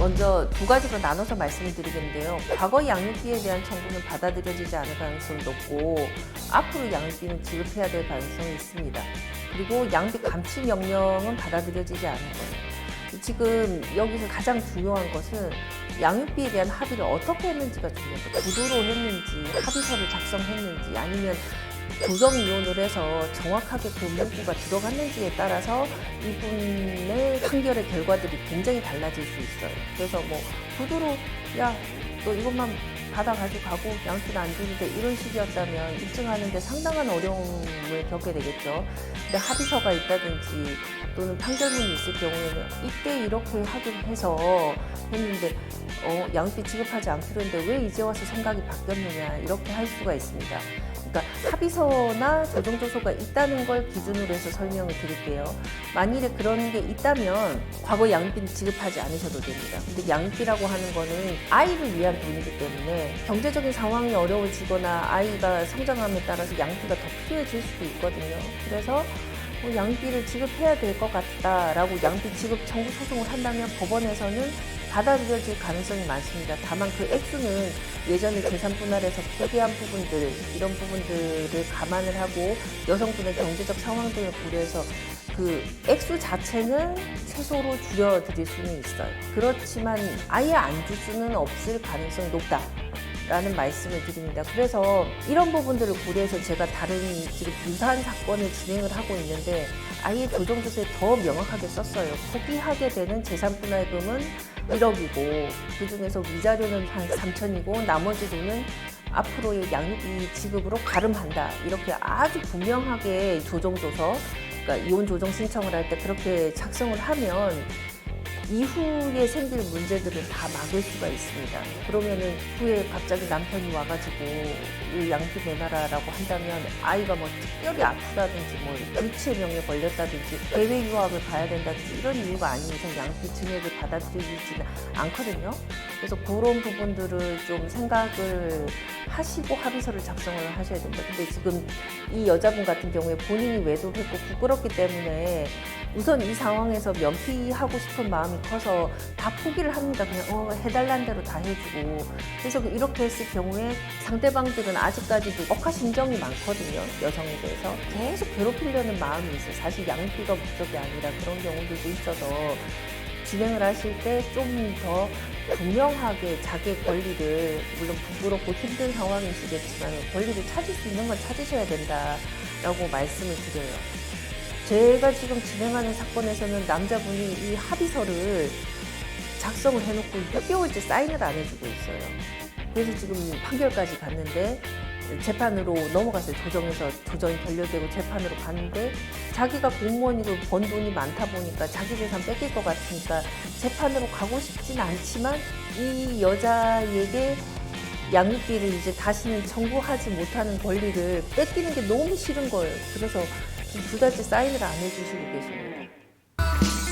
먼저 두 가지로 나눠서 말씀을 드리겠는데요. 과거 양육비에 대한 청구는 받아들여지지 않을 가능성이 높고 앞으로 양육비는 지급해야 될 가능성이 있습니다. 그리고 양육비 감치 명령은 받아들여지지 않을 거예요. 지금 여기서 가장 중요한 것은 양육비에 대한 합의를 어떻게 했는지가 중요해요. 구도로 했는지, 합의서를 작성했는지, 아니면 조정 이혼을 해서 정확하게 그 문구가 들어갔는지에 따라서 이분의 판결의 결과들이 굉장히 달라질 수 있어요. 그래서 뭐 구도로 야 너 이것만 받아 가지고 가고 양육비는 안돼 이런 식이었다면 입증하는데 상당한 어려움을 겪게 되겠죠. 근데 합의서가 있다든지 또는 판결문이 있을 경우에는 이때 이렇게 하기로 해서 했는데 어, 양육비 지급하지 않기로 했는데 왜 이제 와서 생각이 바뀌었느냐 이렇게 할 수가 있습니다. 그러니까 합의서나 조정조서가 있다는 걸 기준으로 해서 설명을 드릴게요. 만일에 그런 게 있다면 과거 양육비는 지급하지 않으셔도 됩니다. 근데 양육비라고 하는 거는 아이를 위한 돈이기 때문에 경제적인 상황이 어려워지거나 아이가 성장함에 따라서 양육비가 더 필요해질 수도 있거든요. 그래서 뭐 양육비를 지급해야 될 것 같다라고 양육비 지급 청구 소송을 한다면 법원에서는 받아들여질 가능성이 많습니다. 다만 그 액수는 예전에 재산 분할에서 폐기한 부분들 이런 부분들을 감안을 하고 여성분의 경제적 상황 등을 고려해서 그 액수 자체는 최소로 줄여드릴 수는 있어요. 그렇지만 아예 안 줄 수는 없을 가능성이 높다. 라는 말씀을 드립니다. 그래서 이런 부분들을 고려해서 제가 다른 지금 유사한 사건을 진행을 하고 있는데 아예 조정조서에 더 명확하게 썼어요. 포기하게 되는 재산 분할금은 1억이고 그 중에서 위자료는 한 3천이고 나머지 돈은 앞으로의 양육비 지급으로 가름한다. 이렇게 아주 분명하게 조정조서, 그러니까 이혼 조정 신청을 할 때 그렇게 작성을 하면 이후에 생길 문제들을 다 막을 수가 있습니다. 그러면은 후에 갑자기 남편이 와가지고 이 양육비 내놔라라고 한다면 아이가 뭐 특별히 아프다든지 뭐 명에 걸렸다든지 해외 유학을 가야 된다든지 이런 이유가 아닌 이상 양육비 증액을 받아들이지는 않거든요. 그래서 그런 부분들을 좀 생각을 하시고 합의서를 작성을 하셔야 된다. 근데 지금 이 여자분 같은 경우에 본인이 외도를 했고 부끄럽기 때문에 우선 이 상황에서 면피하고 싶은 마음이 커서 다 포기를 합니다. 그냥 어, 해달라는 대로 다 해주고. 그래서 이렇게 했을 경우에 상대방들은 아직까지도 억하심정이 많거든요. 여성에 대해서. 계속 괴롭히려는 마음이 있어요. 사실 양육비가 목적이 아니라 그런 경우들도 있어서 진행을 하실 때 좀 더 분명하게 자기의 권리를 물론 부끄럽고 힘든 상황이시겠지만 권리를 찾을 수 있는 건 찾으셔야 된다라고 말씀을 드려요. 제가 지금 진행하는 사건에서는 남자분이 이 합의서를 작성을 해놓고 6개월째 사인을 안 해주고 있어요. 그래서 지금 판결까지 갔는데 재판으로 넘어갔어요. 조정에서 조정이 결렬되고 재판으로 갔는데 자기가 공무원이고 번 돈이 많다 보니까 자기 재산 뺏길 것 같으니까 재판으로 가고 싶진 않지만 이 여자에게 양육비를 이제 다시는 청구하지 못하는 권리를 뺏기는 게 너무 싫은 거예요. 그래서 두 가지 사인을 안 해주시고 계십니다.